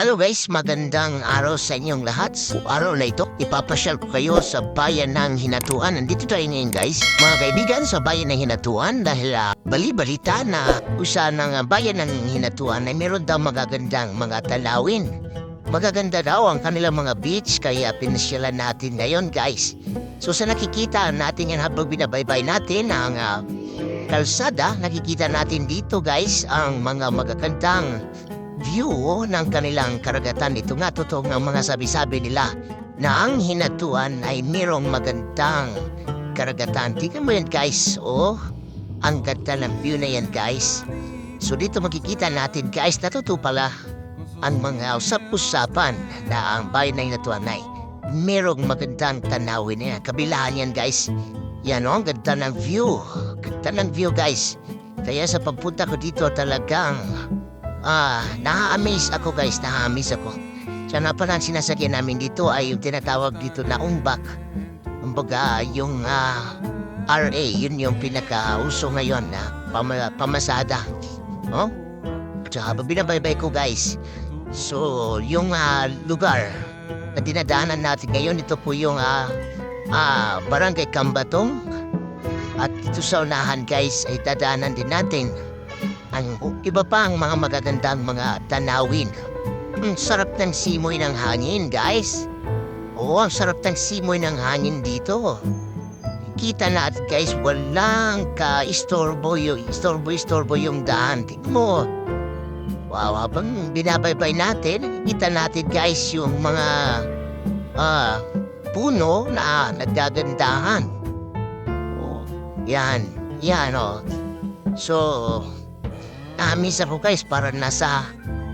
Hello guys, magandang araw sa inyong lahat. Sa araw na ito, ipapasyal ko kayo sa bayan ng Hinatuan. Nandito tayo ngayon guys, mga kaibigan sa bayan ng Hinatuan dahil uh, bali-balita na usa ng ah, bayan ng Hinatuan ay meron daw magagandang mga talawin. Magaganda daw ang kanilang mga beach kaya pinasyalan natin ngayon guys. So sa nakikita natin yan habang binabaybay natin ang ah, kalsada, nakikita natin dito guys ang mga magagandang view ng kanilang karagatan. Ito nga totoo ng mga sabi-sabi nila na ang hinatuan ay mayroong magandang karagatan. Tingnan mo yan guys, oh. Ang ganda ng view na yan guys. So dito makikita natin guys, natuto pala ang mga usap-usapan na ang bayan na hinatuan ay merong magandang tanawin na yan. Kabilaan yan guys. Yan oh, ang ganda ng view. Ganda ng view guys. Kaya sa pagpunta ko dito talagang Ah, na-amaze ako guys, na-amaze ako. Siya na pala ang sinasakyan namin dito ay yung tinatawag dito na umbak. Kumbaga, yung ah, RA, yun yung pinaka-uso ngayon na pama- pamasada. Oh? Tsaka binabaybay ko guys. So, yung ah, lugar na dinadaanan natin ngayon, ito po yung ah, ah, Barangay Kambatong. At dito sa unahan guys ay dadaanan din natin ang iba pa ang mga magagandang mga tanawin. Ang sarap ng simoy ng hangin, guys. Oo, ang sarap ng simoy ng hangin dito. Kita natin, guys, walang ka-istorbo yung, istorbo-istorbo yung daan. Tignan mo. Wow, habang binabaybay natin, kita natin, guys, yung mga ah, puno na nagagandahan. Oh, yan, yan, oh. So, Namiss ako guys, para nasa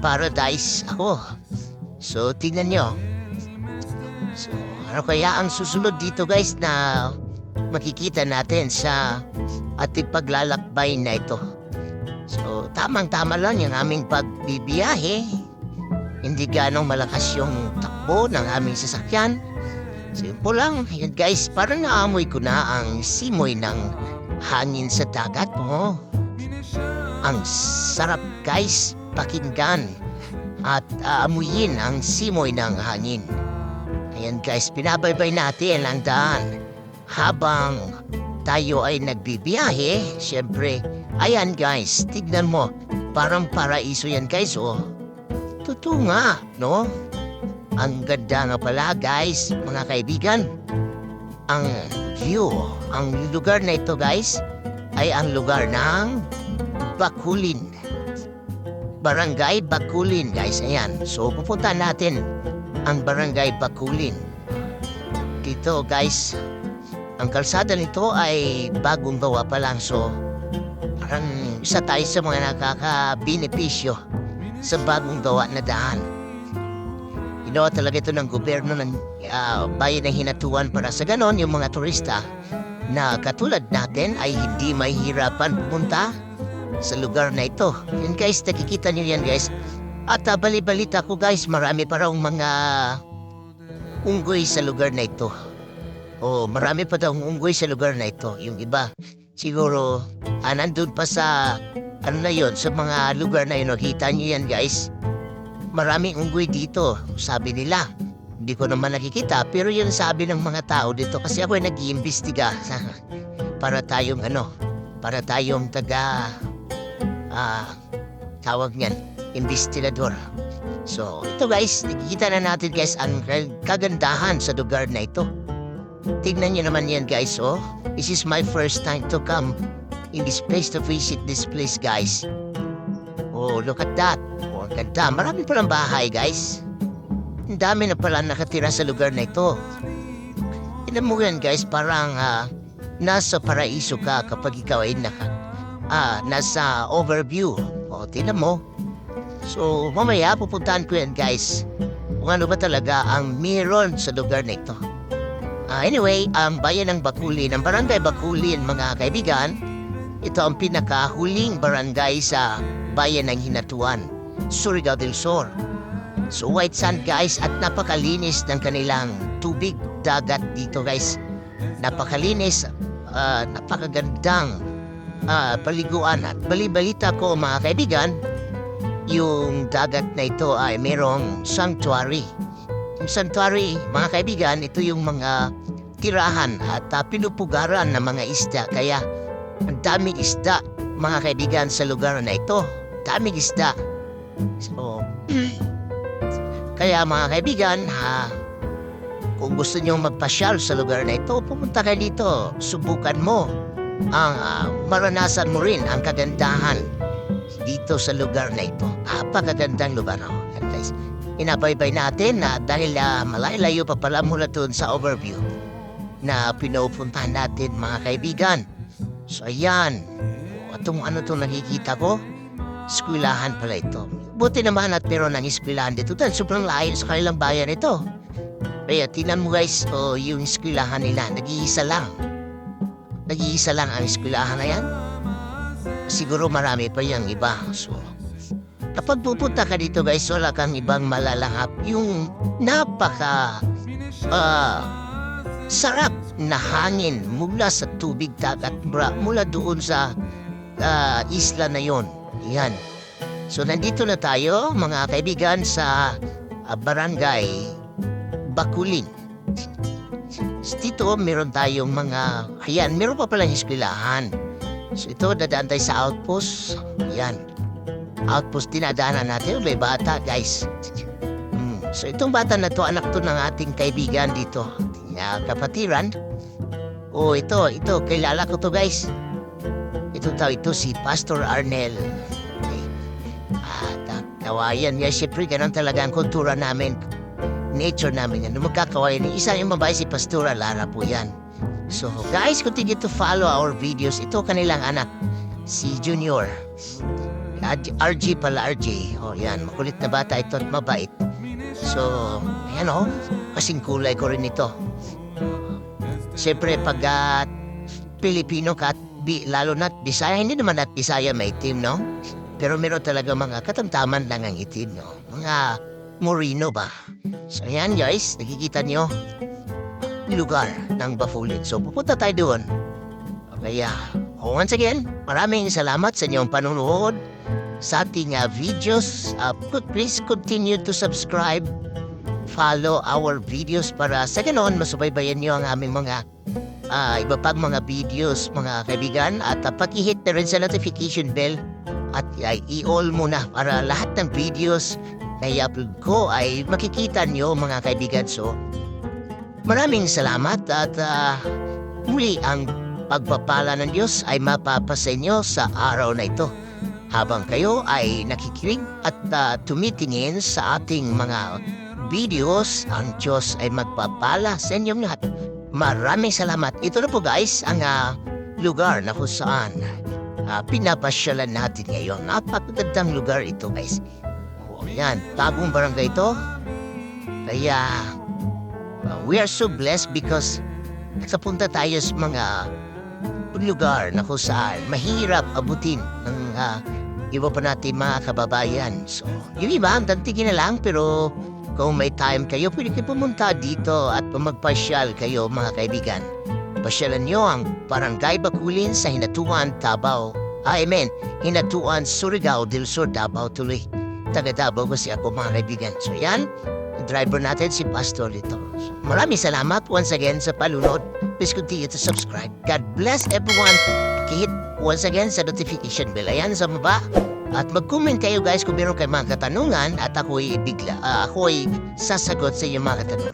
paradise ako. So, tingnan nyo. So, ano kaya ang susunod dito guys na makikita natin sa ating paglalakbay na ito. So, tamang-tama lang yung aming pagbibiyahe. Hindi ganong malakas yung takbo ng aming sasakyan. Simple lang. Yan guys, parang naamoy ko na ang simoy ng hangin sa dagat mo. Ang sarap guys pakinggan at aamuyin ang simoy ng hangin. Ayan guys, pinabaybay natin ang daan habang tayo ay nagbibiyahe. Siyempre, ayan guys, tignan mo, parang paraiso yan guys oh. Totoo nga, no? Ang ganda nga pala guys, mga kaibigan. Ang view, ang lugar na ito guys, ay ang lugar ng Bakulin. Barangay Bakulin, guys. Ayan. So, pupunta natin ang Barangay Bakulin. Dito, guys, ang kalsada nito ay bagong gawa pa lang. So, parang isa tayo sa mga nakaka-benepisyo sa bagong gawa na daan. Ginawa talaga ito ng gobyerno ng ah, bayan ng hinatuan para sa ganon yung mga turista na katulad natin ay hindi mahihirapan pumunta sa lugar na ito. Yan guys, nakikita niyo yan guys. At uh, bali-balita ko guys, marami pa raw mga unggoy sa lugar na ito. Oh, marami pa daw unggoy sa lugar na ito. Yung iba, siguro, ah, nandun pa sa, ano na yon sa mga lugar na yun. Nakita niyo yan guys. Maraming unggoy dito, sabi nila. Hindi ko naman nakikita, pero yun sabi ng mga tao dito kasi ako ay nag-iimbestiga para tayong ano, para tayong taga ah, tawag niyan, investigador. So, ito guys, nakikita na natin guys ang kag- kagandahan sa lugar na ito. Tignan niyo naman yan guys, oh. This is my first time to come in this place to visit this place guys. Oh, look at that. Oh, ang ganda. Marami palang bahay guys. Ang dami na pala nakatira sa lugar na ito. Tignan mo yan guys, parang ah, nasa paraiso ka kapag ikaw ay naka, ah, nasa overview. O, tingnan mo. So, mamaya pupuntahan ko yan, guys. Kung ano ba talaga ang meron sa lugar na ito. Ah, anyway, ang bayan ng Bakulin, ang barangay Bakulin, mga kaibigan, ito ang pinakahuling barangay sa bayan ng Hinatuan, Surigao del Sur. So, white sand, guys, at napakalinis ng kanilang tubig dagat dito, guys. Napakalinis, ah, napakagandang ah, paliguan at balibalita ko mga kaibigan yung dagat na ito ay mayroong sanctuary. Yung sanctuary, mga kaibigan, ito yung mga tirahan at uh, pinupugaran ng mga isda. Kaya ang daming isda, mga kaibigan, sa lugar na ito. Daming isda. So, kaya mga kaibigan, ha, kung gusto niyo magpasyal sa lugar na ito, pumunta kayo dito. Subukan mo ang ah, maranasan mo rin ang kagandahan dito sa lugar na ito. Napakagandang lugar. Oh. Yan, guys. Inabaybay natin na dahil uh, malayo pa pala mula doon sa overview na pinupuntahan natin mga kaibigan. So ayan, itong ano itong nakikita ko, eskwelahan pala ito. Buti naman at meron ng eskwelahan dito dahil sobrang layo sa kanilang bayan ito. Kaya tinan mo guys, o yung eskwelahan nila, nag-iisa lang. Nag-iisa lang ang eskwelahan na yan. Siguro marami pa yung iba. So, kapag pupunta ka dito guys, wala kang ibang malalahap. Yung napaka ah, sarap na hangin mula sa tubig dagat bra, mula doon sa ah, isla na yon. Yan. So nandito na tayo mga kaibigan sa ah, barangay Bakulin. Dito meron tayong mga, ayan, meron pa palang eskwelahan. So ito, dadaan tayo sa outpost. Ayan. Outpost dinadaanan natin. May bata, guys. Hmm. So itong bata na to, anak to ng ating kaibigan dito. Uh, kapatiran. Oh, ito, ito, kilala ko to, guys. Ito tao, ito si Pastor Arnel. Okay. Ah, ta- kawayan. Yeah, syempre, ganun talaga ang kultura namin. Nature namin yan. Nung magkakawayan, isa yung babae si Pastora Lara po yan. So, guys, continue to follow our videos. Ito kanilang anak, si Junior. RG pala, RJ. O, yan. Makulit na bata ito at mabait. So, ayan o. Kasing kulay ko rin ito. Siyempre, pag ah, Pilipino ka at bi, lalo na't Bisaya, hindi naman at Bisaya may itim, no? Pero meron talaga mga katamtaman lang ang itim, no? Mga Morino ba? So, ayan guys, nakikita nyo lugar ng Bafulit. So, pupunta tayo doon. Kaya, once again, maraming salamat sa inyong panunood sa ating uh, videos. Uh, please continue to subscribe, follow our videos para sa ganon masubaybayan nyo ang aming mga ah, iba pang mga videos, mga kaibigan. At uh, pag-hit na rin sa notification bell at uh, i-all muna para lahat ng videos na i-upload ko ay makikita nyo mga kaibigan. So, Maraming salamat at ah, muli ang pagpapala ng Diyos ay mapapasa inyo sa araw na ito. Habang kayo ay nakikinig at ah, tumitingin sa ating mga videos, ang Diyos ay magpapala sa inyong lahat. Maraming salamat. Ito na po guys ang ah, lugar na kung saan ah, pinapasyalan natin ngayon. Napakagandang lugar ito guys. O, yan, bagong barangay ito. Kaya Uh, we are so blessed because nakapunta tayo sa mga lugar na kung saan mahirap abutin ng uh, iba pa natin mga kababayan. So, yung iba, dantigin na lang, pero kung may time kayo, pwede kayo pumunta dito at magpasyal kayo mga kaibigan. Pasyalan nyo ang Barangay Bakulin sa Hinatuan, Tabaw. Ah, I mean, Hinatuan, Surigao del Sur, Davao tuloy. Taga Davao kasi ako mga kaibigan. So yan, driver natin si Pastor dito. Maraming salamat once again sa palunod. Please continue to subscribe. God bless everyone. Pakihit once again sa notification bell. Ayan sa baba. At mag-comment kayo guys kung meron kayo mga katanungan at ako'y bigla, ah, ako'y sasagot sa inyong mga katanungan.